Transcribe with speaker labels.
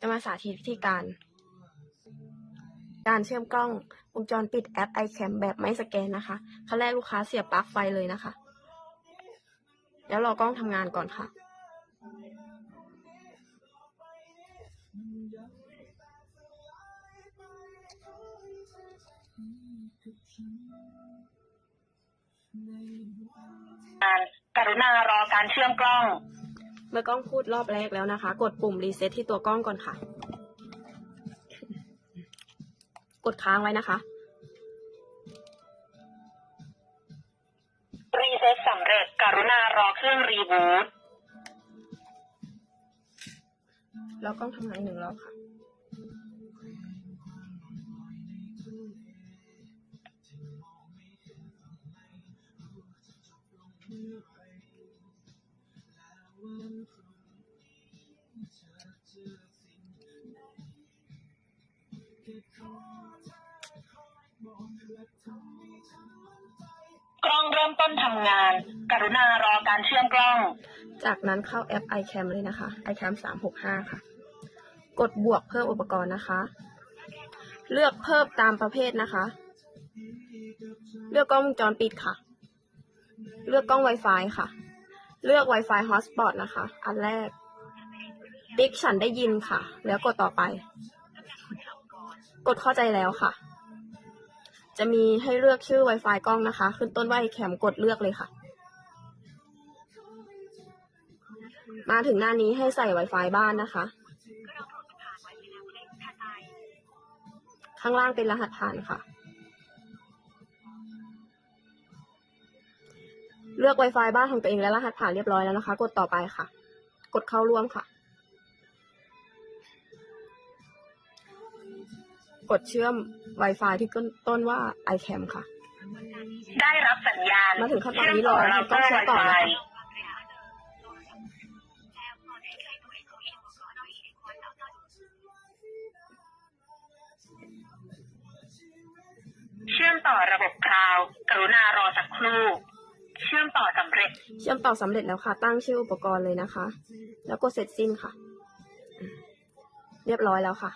Speaker 1: จะมาสาธิตวิธีการ การเชื่อมกล้องวงจรปิดแอป iCam แบบไม่สแกนนะคะขั้นแรกลูกค้าเสียบปลั๊กไฟเลยนะคะ แล้วรอกล้องทำงานก่อนค่ะ
Speaker 2: การกรุณารอการเชื่อมกล้อง
Speaker 1: เมื่อกล้องพูดรอบแรกแล้วนะคะ กดปุ่มรีเซ็ตที่ตัวกล้องก่อนค่ะ กดค้างไว้นะคะ
Speaker 2: รีเซ็ตสำเร็จกรุณารอเครื่องรีบูต
Speaker 1: แล้วกล้องทำงานอีกหนึ่งรอบค่ะ
Speaker 2: กล้องเริ่มต้นทำงาน กรุณารอการเชื่อมกล้อง
Speaker 1: จากนั้นเข้าแอป iCam เลยนะคะ iCam 365 ค่ะ กดบวกเพิ่มอุปกรณ์นะคะ เลือกเพิ่มตามประเภทนะคะ เลือกกล้องวงจรปิดค่ะ เลือกกล้อง Wi-Fi ค่ะ เลือก Wi-Fi Hotspot นะคะ อันแรกติ๊กฉันได้ยินค่ะ แล้วกดต่อไป กดเข้าใจแล้วค่ะ จะมีให้เลือกชื่อ Wi-Fi กล้องนะคะ ขึ้นต้นว่า iCam กดเลือกเลยค่ะ มาถึงหน้านี้ให้ใส่ Wi-Fi บ้านนะคะ ข้างล่างเป็นรหัสผ่านค่ะ เลือก Wi-Fi บ้านของตัวเองและรหัสผ่านเรียบร้อยแล้วนะคะ กดต่อไปค่ะ กดเข้าร่วมค่ะ ดเชื่อม Wi-Fi ที่ต้นต้นว่า iCam ค่ะ
Speaker 2: ได้รับสัญญาณ
Speaker 1: มาถึงขั้นตอนนี้รอเราต้องเชื่อมต่อนะคะ
Speaker 2: เชื่อมต่อระบบคลาวด์กรุณารอสักครู่ เชื่อมต่อสำเร็จ
Speaker 1: เชื่อมต่อสำเร็จแล้วค่ะ ตั้งชื่ออุปกรณ์เลยนะคะ แล้วกดเสร็จสิ้นค่ะ เรียบร้อยแล้วค่ะ